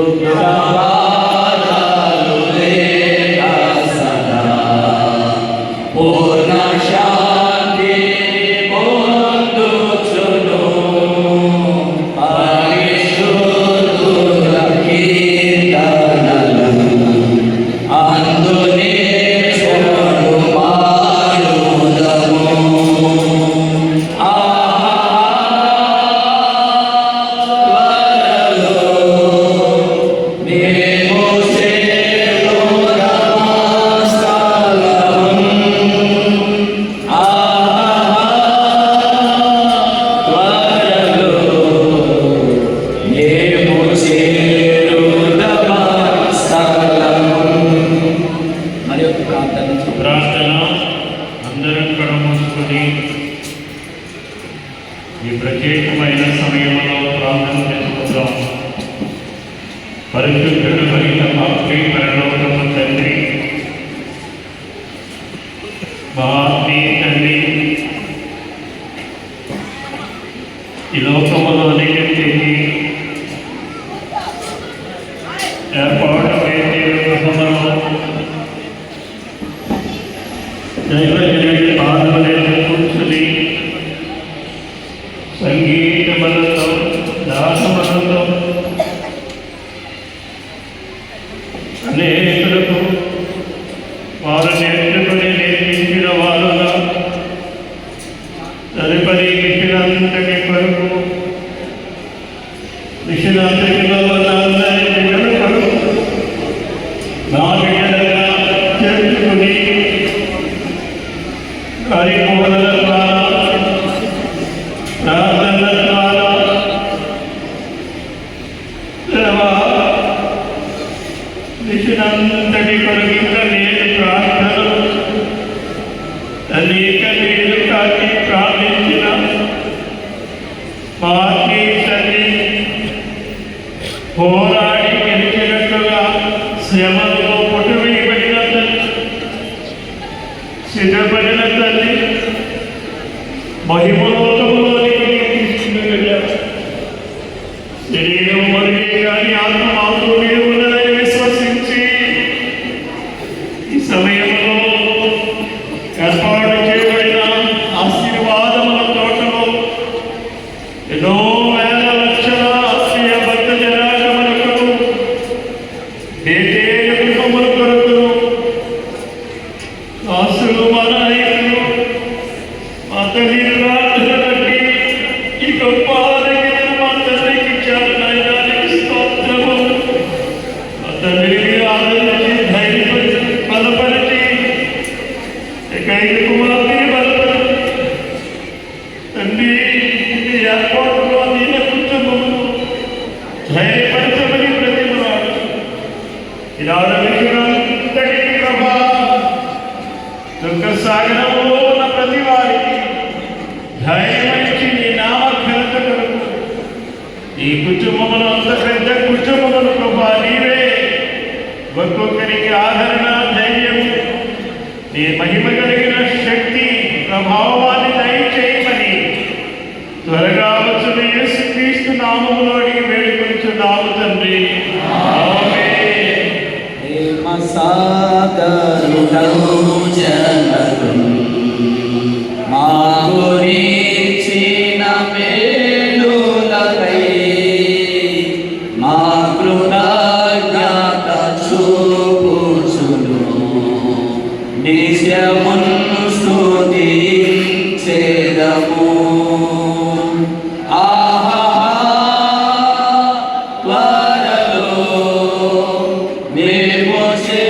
Dukkha ప్రార్థన అందరం కడమూసుకొని ఈ ప్రత్యేకమైన సమయంలో ప్రార్థన చేసుకుందాం. పరిశుద్ధుడు మరియు మాపై పరలోకము తండ్రి మా తండ్రి ఈ లోకములోనికి ఏర్పాటు తదుపరి మిషనంతటి కొరకు మిషనంతటిలో వల్ల విషునంతటి మిషనంతటి కొరకు ఇంకా నేను ప్రార్థనలు అనేక నేను కాకి ప్రార్థించిన మాకి పోరాడి గెలిచినట్లుగా శ్రమలో పొట్టు తల్లి సిద్ధపడిన తల్లి మహిమలో ശരീരവും അതിലേക്ക് ആത്മാവും సాగరంలో ఉన్న ప్రతి వారికి ధైర్యమిచ్చి నీ నామ కొరకు ఈ కుటుంబమును అంత పెద్ద కుటుంబమును ప్రభా నీవే ఒక్కొక్కరికి ఆదరణ ధైర్యం నీ మహిమ కలిగిన శక్తి ప్రభావాన్ని దయచేయమని త్వరగా వచ్చిన యేసుక్రీస్తు నామములో అడిగి వేడుకొనిచున్నాము తండ్రి. മസാദരുടൗ ജനകും Jesus.